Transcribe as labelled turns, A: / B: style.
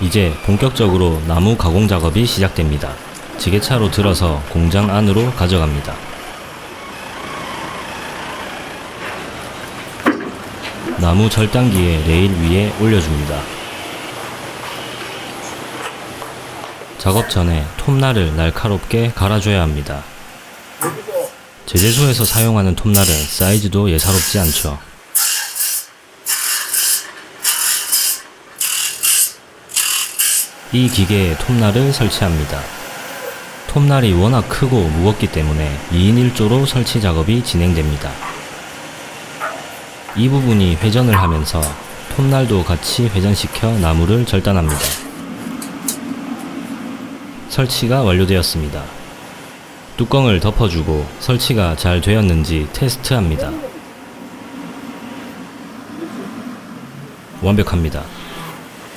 A: 이제 본격적으로 나무 가공 작업이 시작됩니다. 지게차로 들어서 공장 안으로 가져갑니다. 나무 절단기에 레일 위에 올려줍니다. 작업 전에 톱날을 날카롭게 갈아줘야 합니다. 제재소에서 사용하는 톱날은 사이즈도 예사롭지 않죠. 이 기계에 톱날을 설치합니다. 톱날이 워낙 크고 무겁기 때문에 2인 1조로 설치 작업이 진행됩니다. 이 부분이 회전을 하면서 톱날도 같이 회전시켜 나무를 절단합니다. 설치가 완료되었습니다. 뚜껑을 덮어주고 설치가 잘 되었는지 테스트합니다. 완벽합니다.